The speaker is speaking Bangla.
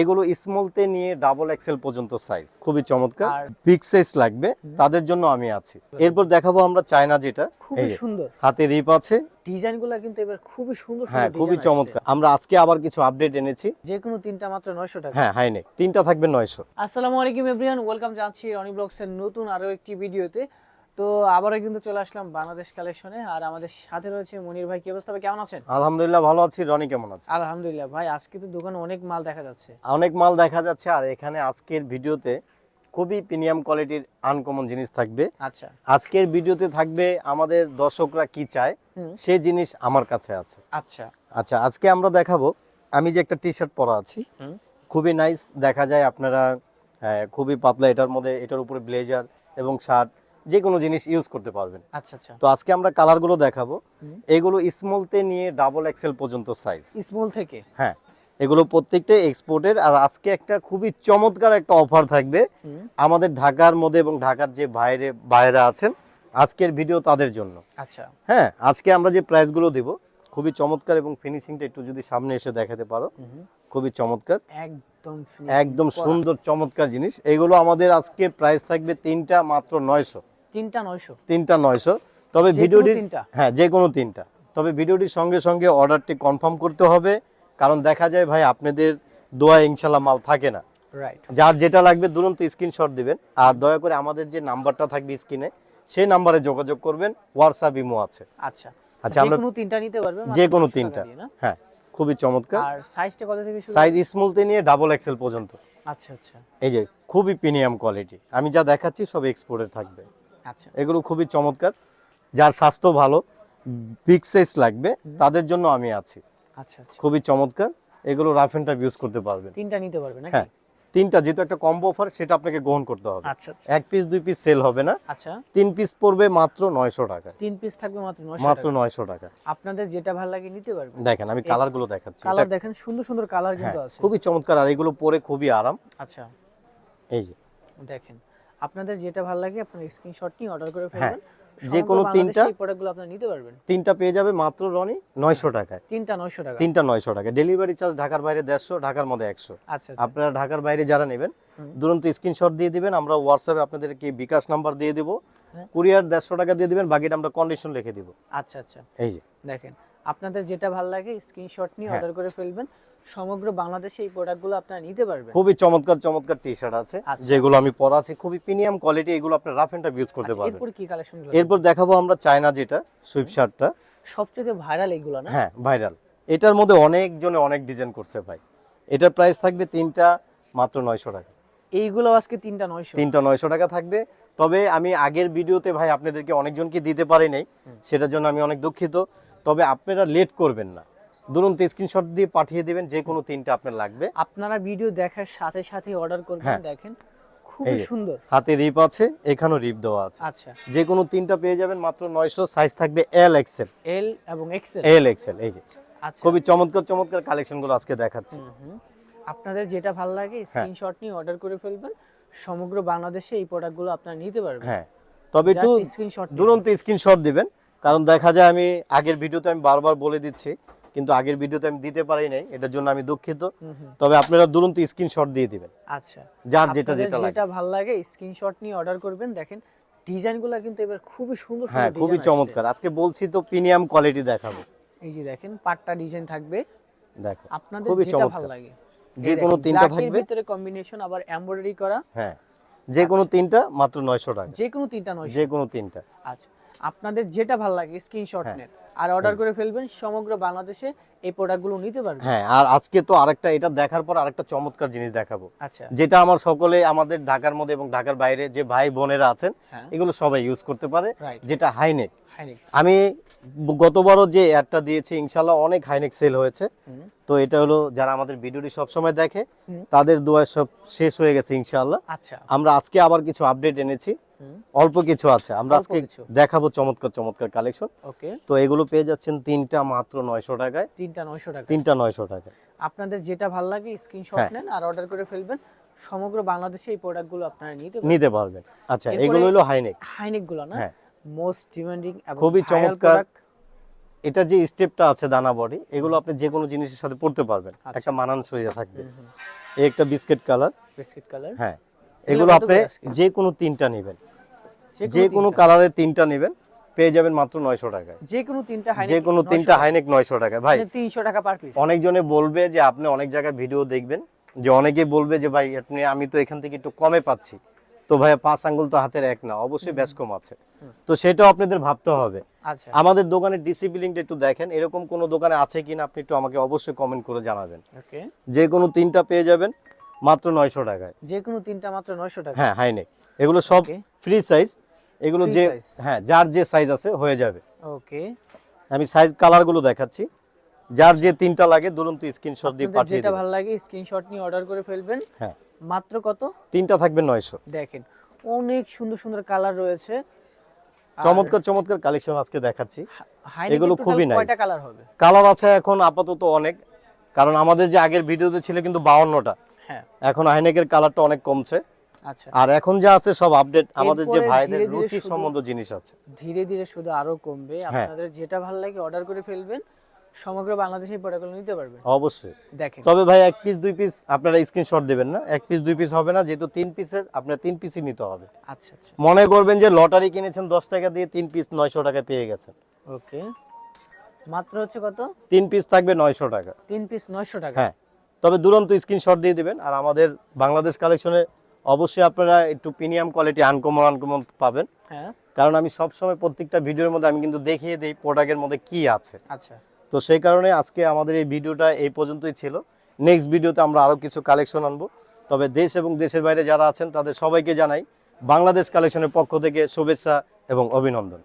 এগুলো স্মলতে নিয়ে ডাবল এক্সেল পর্যন্ত সাইজ খুবই চমৎকার। বিগ সাইজ লাগবে। তাদের জন্য আমি আছি। এরপর দেখাবো আমরা চায়না যেটা। খুবই সুন্দর। হাতে রিপ আছে। ডিজাইনগুলা কিন্তু এবার খুবই সুন্দর হ্যাঁ খুবই চমৎকার। আমরা আজকে আবার কিছু আপডেট এনেছি। যে কোনো তিনটা মাত্র নয়শো টাকা। হ্যাঁ হাইনেক তিনটা থাকবে নয়শো। আসসালামু আলাইকুম এভরিওয়ান ওয়েলকাম জানাচ্ছি রনি ব্লগস এর নতুন আরও একটি ভিডিওতে তো আবারও কিন্তু চলে আসলাম বাংলাদেশ কালেকশনে আর আমাদের সাথে রয়েছে মনির ভাই কি অবস্থা কেমন আছেন? আলহামদুলিল্লাহ ভালো আছি। রনি কেমন আছে? আলহামদুলিল্লাহ ভাই আজকে তো দোকানে অনেক মাল দেখা যাচ্ছে। অনেক মাল দেখা যাচ্ছে আর এখানে আজকের ভিডিওতে খুবই প্রিমিয়াম কোয়ালিটির আনকমন জিনিস থাকবে। আচ্ছা। আজকের ভিডিওতে থাকবে আমাদের দর্শকরা কি চায় সেই জিনিস আমার কাছে আছে। আচ্ছা। আচ্ছা আজকে আমরা দেখাবো আমি যে একটা টি শার্ট পরা আছি খুবই নাইস দেখা যায় আপনারা খুবই পাতলা এটার মধ্যে এটার উপরে ব্লেজার এবং শার্ট যে কোনো জিনিস ইউজ করতে পারবেন। আচ্ছা আচ্ছা। তো আজকে আমরা কালারগুলো দেখাবো। এগুলো স্মলতে নিয়ে ডাবল এক্সেল পর্যন্ত সাইজ স্মল থেকে? হ্যাঁ এগুলো প্রত্যেকটা এক্সপোর্টের আর আজকে একটা খুবই চমৎকার একটা অফার থাকবে। আমাদের ঢাকার মধ্যে এবং ঢাকার যে বাইরে বাইরে আছেন আজকের ভিডিও তাদের জন্য। আচ্ছা। হ্যাঁ আজকে আমরা যে প্রাইসগুলো দেব খুবই চমৎকার এবং ফিনিশিংটা একটু যদি সামনে এসে দেখাতে পারো খুবই চমৎকার। একদম একদম সুন্দর চমৎকার জিনিস। এগুলো আমাদের আজকে প্রাইস থাকবে তিনটা মাত্র নয়শো। তিনটা নয়শো। তিনটা নয়শো। তবে ভিডিওটি হ্যাঁ যে কোনো তিনটা। তবে ভিডিওটির সঙ্গে সঙ্গে অর্ডারটি কনফার্ম করতে হবে। কারণ দেখা যায় ভাই আপনাদের দোয়া ইনশাল্লাহ মাল থাকে না। যার যেটা লাগবে দুরন্ত স্ক্রিনশট দিবেন। আর দয়া করে আমাদের যে নাম্বারটা থাকবে স্ক্রিনে সেই নাম্বারে যোগাযোগ করবেন। হোয়াটসঅ্যাপ ইমো আছে। আচ্ছা। আচ্ছা, আমরা- কোনো তিনটা নিতে পারবে যে কোনো তিনটা। হ্যাঁ খুবই চমৎকার। আর সাইজটা কত থেকে শুরু সাইজ স্মলতে নিয়ে ডাবল এক্সেল পর্যন্ত। আচ্ছা আচ্ছা। এই যে খুবই প্রিমিয়াম কোয়ালিটি আমি যা দেখাচ্ছি সব এক্সপোর্টের থাকবে। এগুলো খুবই চমৎকার। যার স্বাস্থ্য ভালো বিগ সাইজ লাগবে তাদের জন্য আমি আছি। আচ্ছা আচ্ছা। খুবই চমৎকার। এগুলো রাফ এন্ড টাফ ইউজ করতে পারবেন। তিনটা নিতে পারবে নাকি? হ্যাঁ। তিনটা যেহেতু একটা কম্বো অফার সেটা আপনাকে গ্রহণ করতে হবে। আচ্ছা আচ্ছা। এক পিস দুই পিস সেল হবে না। আচ্ছা। তিন পিস পড়বে মাত্র নয়শো টাকা। তিন পিস থাকবে মাত্র 900 মাত্র নয়শো টাকা। আপনাদের যেটা ভালো লাগে নিতে পারবেন। দেখেন আমি কালারগুলো দেখাচ্ছি। কালার দেখেন সুন্দর সুন্দর কালার হ্যাঁ, কিন্তু আছে। খুবই চমৎকার আর এগুলো পরে খুবই আরাম। আচ্ছা। এই যে। দেখেন আপনাদের যেটা ভালো লাগে আপনার স্ক্রিনশট নিয়ে অর্ডার করে হ্যাঁ, ফেলবেন। যে কোনো তিনটা- এই প্রোডাক্টগুলো আপনারা নিতে পারবেন। তিনটা পেয়ে যাবে মাত্র রনি নয়শো টাকায়। তিনটা 900 টাকা। তিনটা নয়শো টাকা ডেলিভারি চার্জ ঢাকার বাইরে দেড়শো ঢাকার মধ্যে একশো। আচ্ছা আচ্ছা। আপনারা ঢাকার বাইরে যারা নেবেন। দুরন্ত স্ক্রিনশট দিয়ে দিবেন আমরা হোয়াটসঅ্যাপে আপনাদেরকে বিকাশ নাম্বার দিয়ে দিব। হ্যাঁ। কুরিয়ার দেড়শো টাকা দিয়ে দিবেন বাকিটা আমরা কন্ডিশন লিখে দিব। আচ্ছা আচ্ছা। এই যে। দেখেন আপনাদের যেটা ভালো লাগে স্ক্রিনশট নিয়ে হ্যাঁ। অর্ডার করে ফেলবেন। সমগ্র বাংলাদেশে এই প্রোডাক্টগুলো আপনারা নিতে পারবেন। খুবই চমৎকার চমৎকার টি শার্ট আছে। আচ্ছা। যেগুলো আমি পরা আছে খুবই প্রিমিয়াম কোয়ালিটি এগুলো আপনি রাফ এন্ড ইউজ করতে আচ্ছা, পারবেন। এরপর কি কালেকশনগুলো এরপর দেখাবো আমরা চায়না যেটা সুইপ শার্টটা সবচেয়ে ভাইরাল এইগুলো না? হ্যাঁ ভাইরাল এটার মধ্যে অনেক জনে অনেক ডিজাইন করছে ভাই। এটার প্রাইস থাকবে তিনটা মাত্র নয়শো টাকা। এইগুলো আজকে তিনটা 900 তিনটা নয়শো টাকা থাকবে। তবে আমি আগের ভিডিওতে ভাই আপনাদেরকে অনেকজনকে দিতে পারি নাই সেটার জন্য আমি অনেক দুঃখিত। তবে আপনারা লেট করবেন না। দুরন্ত স্ক্রিনশট দিয়ে পাঠিয়ে দিবেন যে কোনো তিনটা আপনার লাগবে। আপনারা ভিডিও দেখার সাথে সাথে অর্ডার করবেন হ্যাঁ। দেখেন। খুবই সুন্দর। হাতে রিপ আছে এখানেও রিপ দেওয়া আছে। আচ্ছা। যে কোনো তিনটা পেয়ে যাবেন মাত্র নয়শো সাইজ থাকবে এল এক্সেল এল এবং এক্সেল এল এক্সেল এই যে। আচ্ছা। খুবই চমৎকার চমৎকার কালেকশনগুলো আজকে দেখাচ্ছি। আপনাদের যেটা ভালো লাগে হ্যাঁ। স্ক্রিনশট নিয়ে অর্ডার করে ফেলবেন। সমগ্র বাংলাদেশে এই প্রোডাক্টগুলো আপনারা নিতে পারবেন। হ্যাঁ। তবে একটু দুরন্ত স্ক্রিনশট দিবেন। কারণ দেখা যায় আমি আগের ভিডিওতে আমি বারবার বলে দিচ্ছি কিন্তু আগের ভিডিওতে আমি দিতে পারি নাই এটার জন্য আমি দুঃখিত। তবে আপনারা দুরন্ত স্ক্রিনশট দিয়ে দিবেন। আচ্ছা। যার যেটা যেটা লাগে। যেটা ভালো লাগে স্ক্রিনশট নিয়ে অর্ডার করবেন। দেখেন ডিজাইনগুলো কিন্তু এবার খুবই সুন্দর হ্যাঁ খুবই চমৎকার। আজকে বলছি তো প্রিমিয়াম কোয়ালিটি দেখাবো। এই যে দেখেন পাটটা ডিজাইন থাকবে। দেখো আপনাদের খুবই যেটা ভালো লাগে। যে কোনো তিনটা থাকবে। ভিতরে কম্বিনেশন আবার এমব্রয়ডারি করা। হ্যাঁ যে কোনো তিনটা মাত্র নয়শো টাকা। যে কোনো তিনটা নয় যে কোনো তিনটা। আচ্ছা। আপনাদের যেটা ভালো লাগে স্ক্রিনশট হ্যাঁ। নেন। আর অর্ডার করে ফেলবেন সমগ্র বাংলাদেশে এই প্রোডাক্টগুলো নিতে পারবেন। হ্যাঁ আর আজকে তো আরেকটা এটা দেখার পর আরেকটা চমৎকার জিনিস দেখাবো। আচ্ছা। যেটা আমার সকলে আমাদের ঢাকার মধ্যে এবং ঢাকার বাইরে যে ভাই বোনেরা আছেন হ্যাঁ। এগুলো সবাই ইউজ করতে পারে। যেটা হাইনিক আমি গতবারও যে অ্যাডটা দিয়েছি ইনশাল্লাহ অনেক হাইনেক সেল হয়েছে। তো এটা হলো যারা আমাদের ভিডিওটি সবসময় দেখে তাদের দোয়া সব শেষ হয়ে গেছে ইনশাল্লাহ আচ্ছা। আমরা আজকে আবার কিছু আপডেট এনেছি। অল্প কিছু আছে। আমরা আজকে দেখাবো চমৎকার চমৎকার কালেকশন ওকে। তো এগুলো পেয়ে যাচ্ছেন তিনটা মাত্র নয়শো টাকায়। তিনটা নয়শো টাকা তিনটা নয়শো টাকায়। আপনাদের যেটা ভালো লাগে স্ক্রিনশট হ্যাঁ। নেন আর অর্ডার করে ফেলবেন। সমগ্র বাংলাদেশে এই প্রোডাক্টগুলো আপনারা নিতে পারবেন নিতে পারবেন। আচ্ছা এগুলো হলো হাইনেক হাইনেকগুলো না? হ্যাঁ। মোস্ট ডিমান্ডিং খুবই চমৎকার। এটা যে স্টেপটা আছে দানা বডি এগুলো আপনি যে কোনো জিনিসের সাথে পড়তে পারবেন। আচ্ছা। একটা মানানসই থাকবে। হুম, হুম। এই একটা বিস্কিট কালার। Biscuit colour? হ্যাঁ। এগুলো আপনি যে কোনো তিনটা নেবেন। যে কোনো কালারের তিনটা নেবেন। পেয়ে যাবেন মাত্র নয়শো টাকায়। যে কোনো তিনটা হাইনেক যে কোনো তিনটা হাইনেক নয়শো টাকায়। ভাই তিনশো টাকা পার পিস অনেকজনে বলবে যে আপনি অনেক জায়গায় ভিডিও দেখবেন যে অনেকে বলবে যে ভাই আপনি আমি তো এখান থেকে একটু কমে পাচ্ছি। তো ভাইয়া পাঁচ আঙ্গুল তো হাতের এক না অবশ্যই বেশ কম আছে। তো সেটাও আপনাদের ভাবতে হবে। আচ্ছা। আমাদের দোকানের ডিসিপ্লিনটা একটু দেখেন এরকম কোনো দোকানে আছে কিনা আপনি একটু আমাকে অবশ্যই কমেন্ট করে জানাবেন। যে কোনো তিনটা পেয়ে যাবেন মাত্র নয়শো টাকায়। যে কোনো তিনটা মাত্র নয়শো টাকা? হ্যাঁ হাইনেক এগুলো সব ফ্রি সাইজ এগুলো যে হ্যাঁ যার যে সাইজ আছে হয়ে যাবে। ওকে। আমি সাইজ কালারগুলো দেখাচ্ছি। যার যে তিনটা লাগে দুরন্ত স্ক্রিনশট দিয়ে পাঠিয়ে যেটা ভালো লাগে স্ক্রিনশট নিয়ে অর্ডার করে ফেলবেন। হ্যাঁ। মাত্র কত? তিনটা থাকবে নয়শো। দেখেন অনেক সুন্দর সুন্দর কালার রয়েছে। চমৎকার চমৎকার কালেকশন আজকে দেখাচ্ছি। এগুলো খুবই। কয়টা কালার হবে? কালার আছে এখন আপাতত অনেক কারণ আমাদের যে আগের ভিডিওতে ছিল কিন্তু বাউন্নটা। হ্যাঁ। এখন হাইনেকের কালারটা অনেক কমছে। আচ্ছা। আর এখন যা আছে সব আপডেট আমাদের যে ভাইদের রুচি সম্বন্ধ জিনিস আছে। ধীরে ধীরে শুধু আরও কমবে। হ্যাঁ। আপনাদের যেটা ভালো লাগে অর্ডার করে ফেলবেন। সমগ্র বাংলাদেশে প্রোডাক্টগুলো নিতে পারবেন। অবশ্যই। দেখেন। তবে ভাই এক পিস দুই পিস আপনারা স্ক্রিনশট দেবেন না। এক পিস দুই পিস হবে না যেহেতু তিন পিসের আপনার তিন পিসই নিতে হবে। আচ্ছা আচ্ছা। মনে করবেন যে লটারি কিনেছেন দশ টাকা দিয়ে তিন পিস নয়শো টাকায় পেয়ে গেছেন। ওকে। মাত্র হচ্ছে কত? তিন পিস থাকবে নয়শো টাকা। তিন পিস নয়শো টাকা। হ্যাঁ। তবে দুরন্ত স্ক্রিনশট দিয়ে দিবেন আর আমাদের বাংলাদেশ কালেকশনে অবশ্যই আপনারা একটু প্রিমিয়াম কোয়ালিটি আনকমন আনকমন পাবেন। হ্যাঁ। কারণ আমি সবসময় প্রত্যেকটা ভিডিওর মধ্যে আমি কিন্তু দেখিয়ে দিই প্রোডাক্টের মধ্যে কি আছে। আচ্ছা। তো সেই কারণে আজকে আমাদের এই ভিডিওটা এই পর্যন্তই ছিল। নেক্সট ভিডিওতে আমরা আরও কিছু কালেকশন আনব। তবে দেশ এবং দেশের বাইরে যারা আছেন, তাদের সবাইকে জানাই বাংলাদেশ কালেকশনের পক্ষ থেকে শুভেচ্ছা এবং অভিনন্দন।